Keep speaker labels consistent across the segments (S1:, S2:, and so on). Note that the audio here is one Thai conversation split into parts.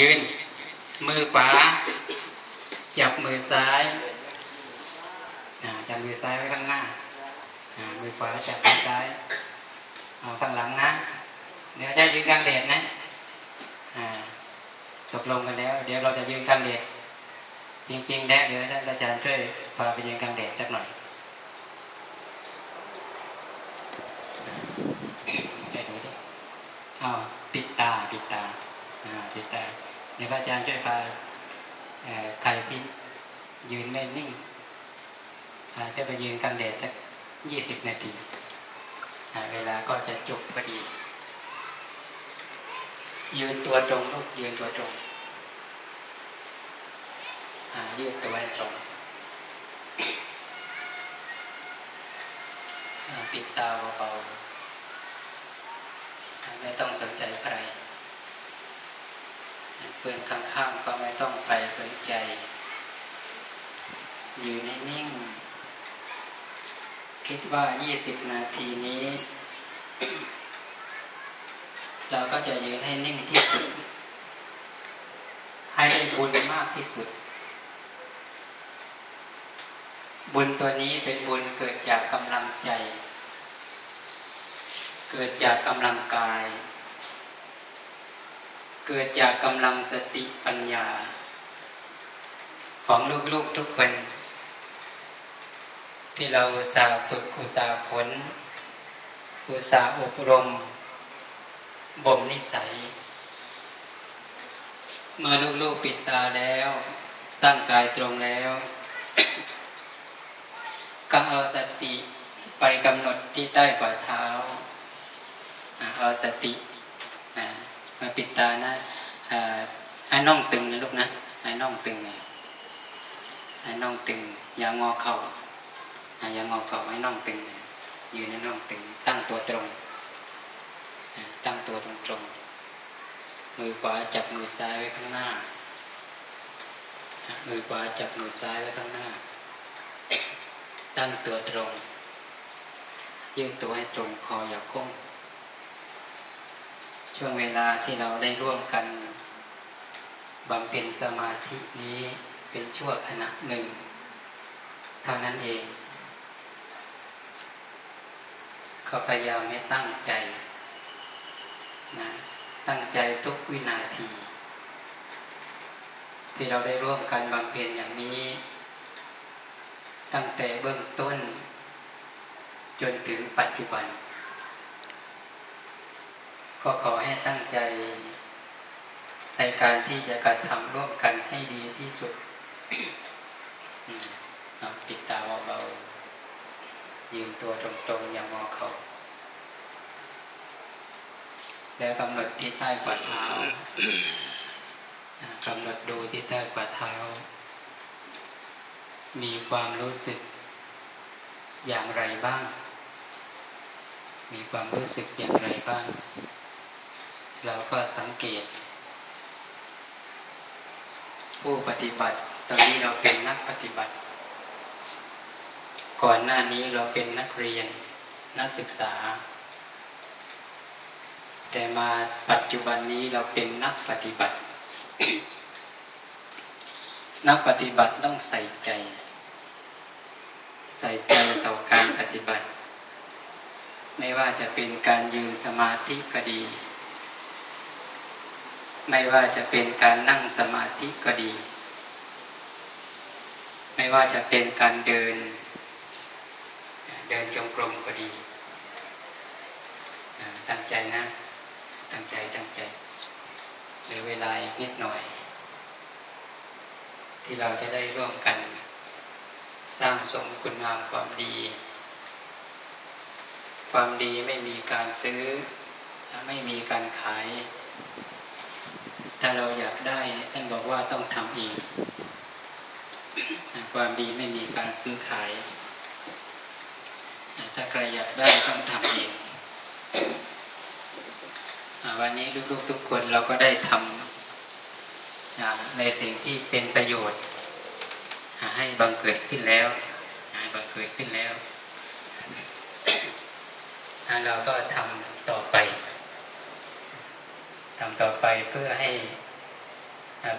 S1: ยืนมือขวา จับมือซ้ายจับมือซ้ายไว้ข้างหน้า มือขวาจับมือซ้ายเอาข้างหลังนะ เดี๋ยวจะยืนกลางแดดนะตกลงกันแล้ว เดี๋ยวเราจะยืนกลางแดดจริงๆแล้วเดี๋ยวอาจารย์ช่วยพาไปยืนกลางแดดสักหน่อยช่วยดูดิอ้าว อ่าปิดตาเดี๋ยวพระอาจารย์ช่วยพาใครที่ยืนไม่นิ่งอาจะไปยืนกลางแดดสักยี่สิบนาที เวลาก็จะจบพอดี ยืนตัวตรงลูกยืนตัวตรงยืดตัวให้ตรงปิดตาเบาๆไม่ต้องสนใจใคร พื่อนข้างๆก็ไม่ต้องไปสนใจ อยู่นิ่งๆคิดว่า 20 นาทีนี้ เราก็จะยืนให้นิ่งที่สุด ให้ได้บุญมากที่สุด บุญตัวนี้เป็นบุญเกิดจากกำลังใจ เกิดจากกำลังกาย เกิดจากกำลังสติปัญญา ของลูกๆทุกคน ที่เราสาฝึกอุสาห์ฝนอุสาอบรม บ่มนิสัย เมื่อลูกๆปิดตาแล้ว ตั้งกายตรงแล้วก็เอาสติไปกำหนดที่ใต้ฝ่าเท้า เอาสติ ปิดตานะอ่าให้น่องตึงนะลูกนะให้น่องตึงนะให้น่องตึง อย่างอเข่าอย่างอเข่าให้น่องตึงนะยืนในน่องตึง ตั้งตัวตรง ตั้งตัวตรงๆมือขวาจับมือซ้ายไว้ข้างหน้า มือขวาจับมือซ้ายไว้ข้างหน้า ตั้งตัวตรงยืดตัวให้ตรงคออย่าก้ม ช่วงเวลาที่เราได้ร่วมกันบำเพ็ญสมาธินี้เป็นชั่วขณะหนึ่ง เท่านั้นเอง ก็พยายามไม่ตั้งใจนะตั้งใจทุกวินาที ที่เราได้ร่วมกันบำเพ็ญอย่างนี้ ตั้งแต่เบื้องต้น จนถึงปัจจุบัน ก็ขอให้ตั้งใจ ในการที่จะกระทำร่วมกันให้ดีที่สุดปิดตาเบาๆยืนตัวตรงๆ อย่างงอเขา แล้วกำหนดที่ใต้ฝ่าเท้ากำหนดดูที่ใต้ฝ่าเท้า มีความรู้สึกอย่างไรบ้าง มีความรู้สึกอย่างไรบ้าง เราก็สังเกต ผู้ปฏิบัติ ตอนนี้เราเป็นนักปฏิบัติ ก่อนหน้านี้เราเป็นนักเรียนนักศึกษา แต่มาปัจจุบันนี้เราเป็นนักปฏิบัติ นักปฏิบัติต้องใส่ใจ ใส่ใจต่อการปฏิบัติ ไม่ว่าจะเป็นการยืนสมาธิก็ดี ไม่ว่าจะเป็นการนั่งสมาธิก็ดี ไม่ว่าจะเป็นการเดิน เดินจงกรมก็ดีอ่าตั้งใจนะ ตั้งใจ ตั้งใจเหลือเวลาอีกนิดหน่อย ที่เราจะได้ร่วมกัน สร้างสมคุณงามความดี ความดีไม่มีการซื้อ ไม่มีการขาย ถ้าเราอยากได้ท่านบอกว่าต้องทำเองความดีไม่มีการซื้อขาย ถ้าใครอยากได้ต้องทำเองวันนี้ลูกๆทุกคนเราก็ได้ทำอ่าในสิ่งที่เป็นประโยชน์ ให้บังเกิดขึ้นแล้วให้บังเกิดขึ้นแล้ว เราก็ทำต่อไปำต่อไปเพื่อให้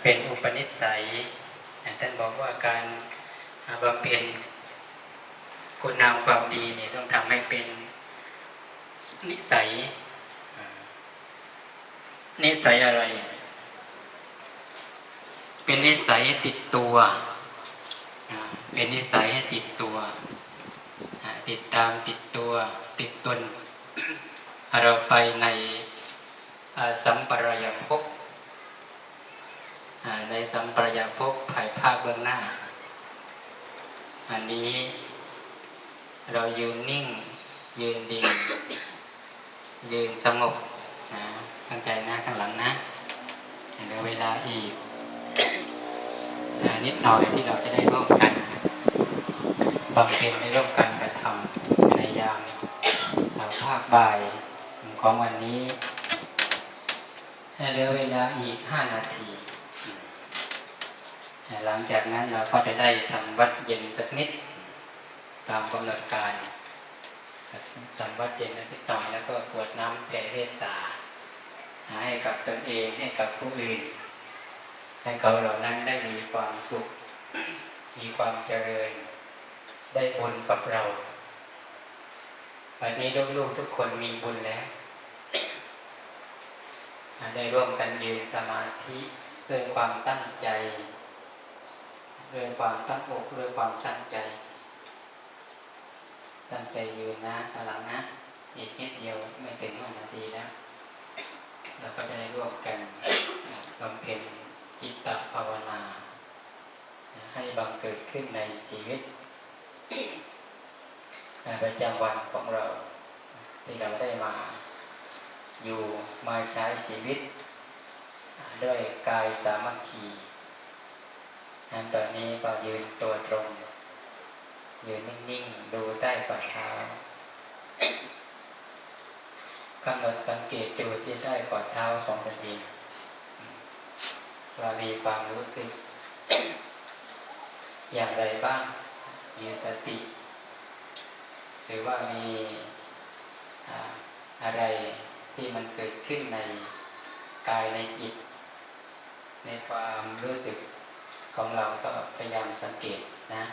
S1: เป็นอุปนิสัยท่านบอกว่าการบำเพ็ญคุณงามความดีเนี่ยต้องทำให้เป็นนิสัย นิสัยอะไร เป็นนิสัยให้ติดตัว เป็นนิสัยให้ติดตัว ติดตามติดตัวติดตนเราไปใน สัมปรายภพในสัมปรายภพภายภาคเบื้องหน้า อันนี้เรายืนนิ่ง ยืนดิ่งยืนสงบนะตั้งใจหนะข้างหลังนะเหลือเวลาอีกอนิดหน่อยที่เราจะได้ร่วมกันบำเพ็ญในร่วมกันกระทำในยามอ่าภาคบ่ายของวันนี้ เหลือเวลาอีกห้านาที หลังจากนั้นเราก็จะได้ทำวัดเย็นสักนิด ตามกำหนดการทำวัดเย็นนิดหน่อยแล้วก็กวดน้ำแผ่เมตตา ให้กับตนเองให้กับผู้อื่น ให้เขาเหล่านั้นได้มีความสุข มีความเจริญ ได้บุญกับเราวันนี้ลูกๆทุกคนมีบุญแล้ว ได้ร่วมกันยืนสมาธิด้วยความตั้งใจด้วยความตั้งอกด้วยความตั้งใจ ตั้งใจยืนนะกำลังนะอีกนิดเดียวไม่ถึงห้านาทีแล้วเราก็จะได้ร่วมกันบำเพ็ญจิตตภาวนา ให้บังเกิดขึ้นในชีวิตประจำวันของเราที่เราได้มา อยู่มาใช้ชีวิต ด้วยกายสามัคคีอันตอนนี้ก็ยืนตัวตรง ยืนนิ่งๆ ดูใต้ฝ่าเท้ากำหนดสังเกตดูที่ใต้ฝ่าเท้าของตนเองว่ามีความรู้สึก อย่างไรบ้าง มีสติ หรือว่ามีอะไร ที่มันเกิดขึ้นในกายในจิต ในความรู้สึกของเราก็พยายามสังเกตนะ